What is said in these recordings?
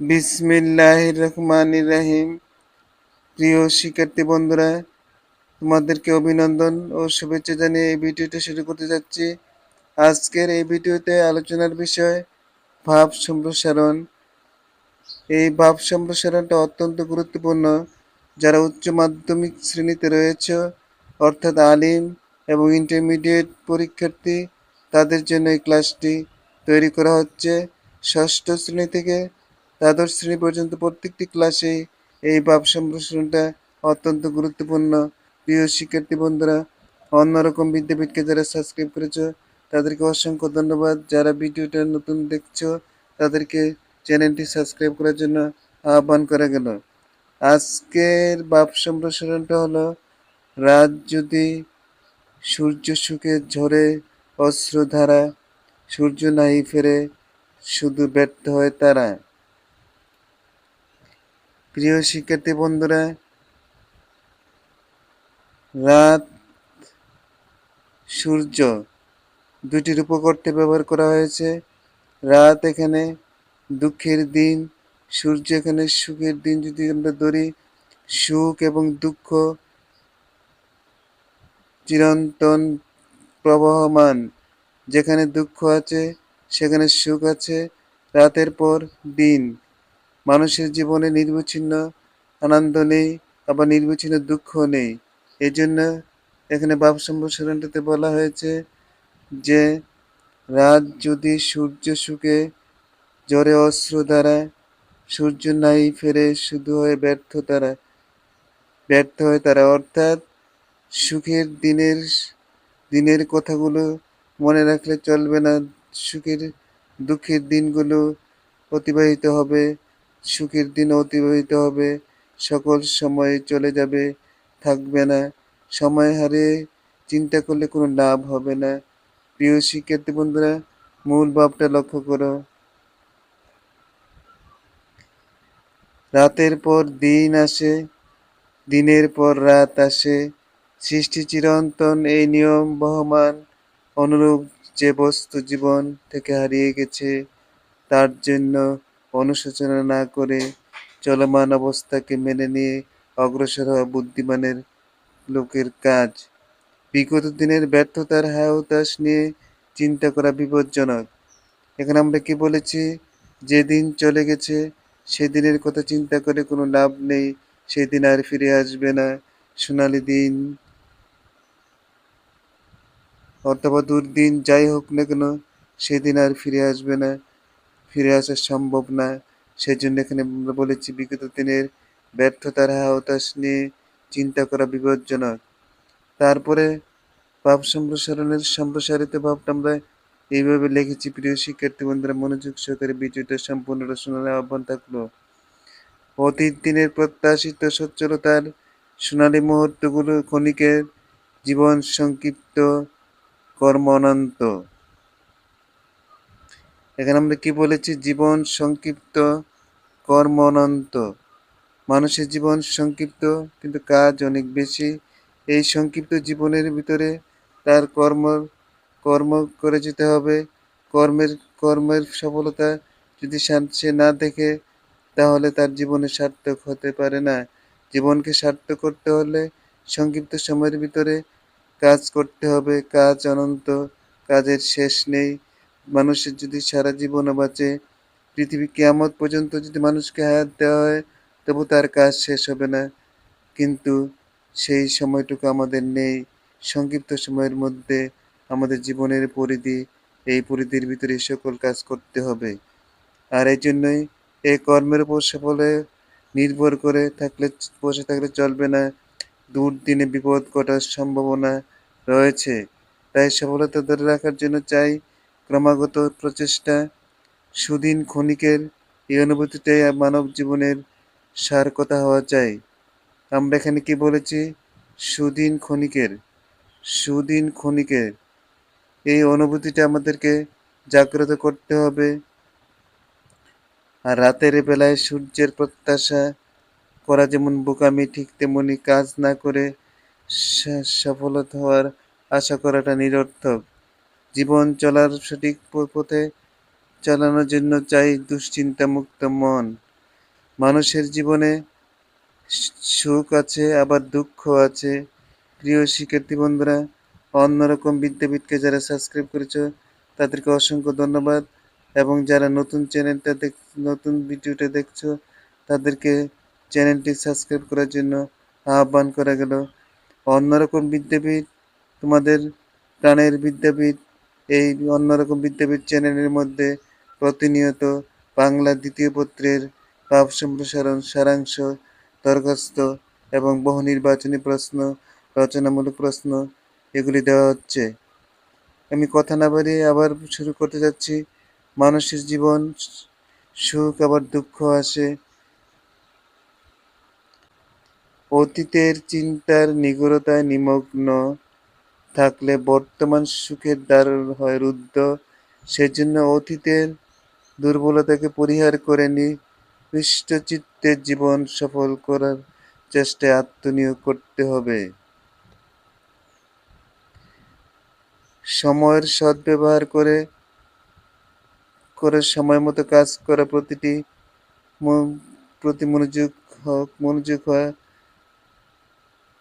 বিসমিল্লাহ রহমান রাহিম। প্রিয় শিক্ষার্থী বন্ধুরা, তোমাদেরকে অভিনন্দন ও শুভেচ্ছা জানিয়ে এই ভিডিওটি শুরু করতে যাচ্ছি। আজকের এই ভিডিওতে আলোচনার বিষয় ভাব সম্প্রসারণ। এই ভাব সম্প্রসারণটা অত্যন্ত গুরুত্বপূর্ণ। যারা উচ্চ মাধ্যমিক শ্রেণীতে রয়েছে, অর্থাৎ আলিম এবং ইন্টারমিডিয়েট পরীক্ষার্থী, তাদের জন্য এই ক্লাসটি তৈরি করা হচ্ছে। ষষ্ঠ শ্রেণি থেকে দ্বাদশ শ্রেণি পর্যন্ত প্রত্যেকটি ক্লাসেই এই ভাব সম্প্রসারণটা অত্যন্ত গুরুত্বপূর্ণ। প্রিয় শিক্ষার্থী বন্ধুরা, অন্যরকম বিদ্যাপীঠকে যারা সাবস্ক্রাইব করেছ, তাদেরকে অসংখ্য ধন্যবাদ। যারা ভিডিওটা নতুন দেখছ, তাদেরকে চ্যানেলটি সাবস্ক্রাইব করার জন্য আহ্বান করা গেল। আজকের ভাব সম্প্রসারণটা হলো, রাত যদি সূর্য সুখে ঝরে অশ্রুধারা, সূর্য নাই ফেরে শুধু ব্যর্থ হয় তারা। প্রিয় শিক্ষার্থী বন্ধুরা, রাত সূর্য দুটি রূপক অর্থে ব্যবহার করা হয়েছে। রাত এখানে দুঃখের দিন, সূর্য এখানে সুখের দিন যদি আমরা ধরি, সুখ এবং দুঃখ চিরন্তন প্রবহমান। যেখানে দুঃখ আছে, সেখানে সুখ আছে, রাতের পর দিন। মানুষের জীবনে নির্বিচ্ছিন্ন আনন্দ নেই, আবার নির্বিচ্ছিন্ন দুঃখ নেই। এই জন্য এখানে বাপ সম্প্রসারণটাতে বলা হয়েছে যে, রাত যদি সূর্য সুখে জ্বরে অস্ত্র দ্বারা, সূর্য নাই ফেরে শুধু হয়ে ব্যর্থ তারা, ব্যর্থ হয় তারা। অর্থাৎ সুখের দিনের দিনের কথাগুলো মনে রাখলে চলবে না। সুখের, দুঃখের দিনগুলো অতিবাহিত হবে। সুখের দিন অতিবাহিত হবে। সকল সময় চলে যাবে, থাকবে না। সময় হারে চিন্তা করলে কোনো লাভ হবে না। প্রিয় শিক্ষার্থী বন্ধুরা, মূল ভাবটা লক্ষ্য করো। রাতের পর দিন আসে, দিনের পর রাত আসে। সৃষ্টি চিরন্তন এই নিয়ম বহমান, অনুরূপ যে বস্তু জীবন থেকে হারিয়ে গেছে, তার জন্য অনুশোচনা না করে চলমান অবস্থাকে মেনে নিয়ে অগ্রসর হওয়া বুদ্ধিমানের লোকের কাজ। বিগত দিনের ব্যর্থতার হায়াতাস নিয়ে চিন্তা করা বিপজ্জনক। এখানে আমরা কি বলেছি? যেদিন চলে গেছে, সেদিনের কথা চিন্তা করে কোনো লাভ নেই, সেদিন আর ফিরে আসবে না, সোনালি দিন। অথবা দুর্দিন যাই হোক না কেন, সেদিন আর ফিরে আসবে না। ফিরে আসা সম্ভব না। সেজন্য এখানে আমরা বলেছি, বিগত দিনের ব্যর্থতার হাওতাস নিয়ে চিন্তা করা বিপজ্জনক। তারপরে ভাব সম্প্রসারণের সম্প্রসারিত ভাবটা আমরা এইভাবে লিখেছি। প্রিয় শিক্ষার্থী বন্ধুরা, মনোযোগ সহকারে ভিডিওটা সম্পূর্ণটা শোনার আহ্বান থাকল। অতীত দিনের প্রত্যাশিত সচ্ছলতার সোনালী মুহূর্তগুলো ক্ষণিকের জীবন সংক্ষিপ্ত কর্ম অনন্ত এখানে আমরা কি বলেছি? জীবন সংক্ষিপ্ত কর্ম অনন্ত মানুষের জীবন সংক্ষিপ্ত, কিন্তু কাজ অনেক বেশি। এই সংক্ষিপ্ত জীবনের ভিতরে তার কর্ম কর্ম করে যেতে হবে। কর্মের কর্মের সফলতা যদি সে না দেখে, তাহলে তার জীবনে সার্থক হতে পারে না। জীবনকে সার্থক করতে হলে সংক্ষিপ্ত সময়ের ভিতরে কাজ করতে হবে। কাজ অনন্ত, কাজের শেষ নেই। মানুষের যদি সারা জীবনও বাঁচে, পৃথিবী কেয়ামত পর্যন্ত যদি মানুষকে হায়াত দেওয়া হয়, তবু তার কাজ শেষ হবে না। কিন্তু সেই সময়টুকু আমাদের নেই। সংক্ষিপ্ত সময়ের মধ্যে আমাদের জীবনের পরিধি, এই পরিধির ভিতরে সকল কাজ করতে হবে। আর এই জন্যই এই কর্মের উপর সফলে নির্ভর করে থাকলে, বসে থাকলে চলবে না। দুর্দিনে বিপদ ঘটার সম্ভাবনা রয়েছে। তাই সফলতা ধরে রাখার জন্য চাই ক্রমাগত প্রচেষ্টা, সুদিন ক্ষণিকের এই অনুভূতিটাই মানব জীবনের সার কথা হওয়া চাই। আমরা এখানে কি বলেছি? সুদিন ক্ষণিকের সুদিন ক্ষণিকের। এই অনুভূতিটা আমাদেরকে জাগ্রত করতে হবে। আর রাতের বেলায় সূর্যের প্রত্যাশা করা যেমন বোকামি, ঠিক তেমনি কাজ না করে সফলতা হওয়ার আশা করাটা নিরর্থক। জীবন চলার সঠিক পথে চালানোর জন্য চাই দুশ্চিন্তা মুক্ত মন। মানুষের জীবনে সুখ আছে, আবার দুঃখ আছে। প্রিয় শিক্ষার্থী বন্ধুরা, অন্যরকম বিদ্যাপীঠকে যারা সাবস্ক্রাইব করেছ, তাদেরকে অসংখ্য ধন্যবাদ। এবং যারা নতুন চ্যানেলটা দেখ নতুন ভিডিওটা দেখছ, তাদেরকে চ্যানেলটি সাবস্ক্রাইব করার জন্য আহ্বান করা গেল। অন্যরকম বিদ্যাপীঠ, তোমাদের প্রাণের বিদ্যাপীঠ এই অন্যরকম বিদ্যাপীঠ চ্যানেলের মধ্যে প্রতিনিয়ত বাংলা দ্বিতীয় পত্রের ভাব সম্প্রসারণ, সারাংশ, দরখাস্ত এবং বহু নির্বাচনী প্রশ্ন, রচনামূলক প্রশ্ন এগুলি দেওয়া হচ্ছে। আমি কথা না বাড়িয়ে আবার শুরু করতে যাচ্ছি। মানুষের জীবন সুখ, আবার দুঃখ আসে। অতীতের চিন্তার নিগূঢ়তায় নিমগ্ন থাকলে বর্তমান সুখের দ্বার হয় রুদ্ধ। সেজন্য অতীতের দুর্বলতাকে পরিহার করে নিবিষ্ট চিত্তে জীবন সফল করার চেষ্টায় আত্মনিয়োগ করতে হবে। সময়ের সদ্ব্যবহার করে করে সময় মতো কাজ করা প্রতিটি প্রতি মনোযোগ, হোক মনোযোগ হয়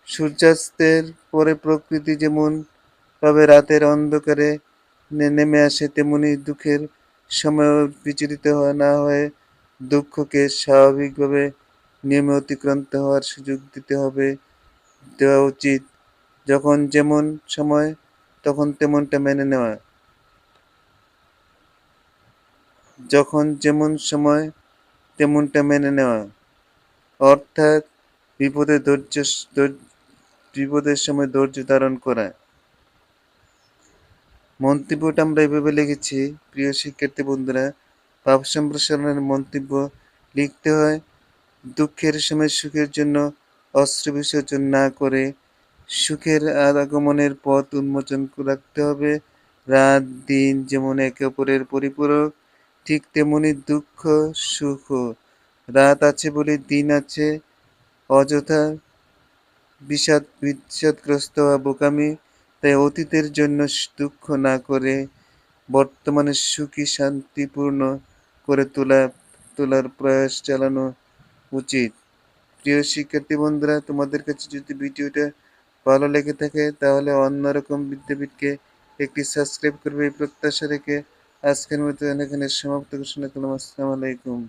সূর্যাস্তের পরে প্রকৃতি যেমন ভাবে রাতের অন্ধকারে নেমে আসে, তেমনি দুঃখের সময় বিচলিত হয়, না হয়ে দুঃখকে স্বাভাবিকভাবে নিয়মে অতিক্রান্ত হওয়ার সুযোগ দিতে হবে, দেওয়া উচিত। যখন যেমন সময়, তখন তেমনটা মেনে নেওয়া। যখন যেমন সময়, তেমনটা মেনে নেওয়া। অর্থাৎ বিপদে ধৈর্য বিপদের সময় ধৈর্য ধারণ করা। মন্তব্যটা আমরা এভাবে লিখেছি, প্রিয় শিক্ষার্থী বন্ধুরা ভাব সম্প্রসারণের মন্তব্য লিখতে হয়, দুঃখের সময় সুখের জন্য অস্ত্র বিসর্জন না করে, সুখের আগমনের পথ উন্মোচন রাখতে হবে। রাত, দিন যেমন একে অপরের পরিপূরক, ঠিক তেমনি দুঃখ, সুখ রাত আছে বলে দিন আছে, অযথা বিষাদ, বিষাদগ্রস্ত হওয়া বোকামি তাই অতীতের জন্য দুঃখ না করে বর্তমানে সুখী, শান্তিপূর্ণ করে তোলা, তোলার প্রয়াস চালানো উচিত। প্রিয় শিক্ষার্থী বন্ধুরা, তোমাদের কাছে যদি ভিডিওটা ভালো লেগে থাকে, তাহলে অন্যরকম বিদ্যাপীঠকে একটি সাবস্ক্রাইব করবে এই প্রত্যাশা রেখে আজকের মতো এখানে সমাপ্ত ঘোষণা করলাম। আসসালামু আলাইকুম।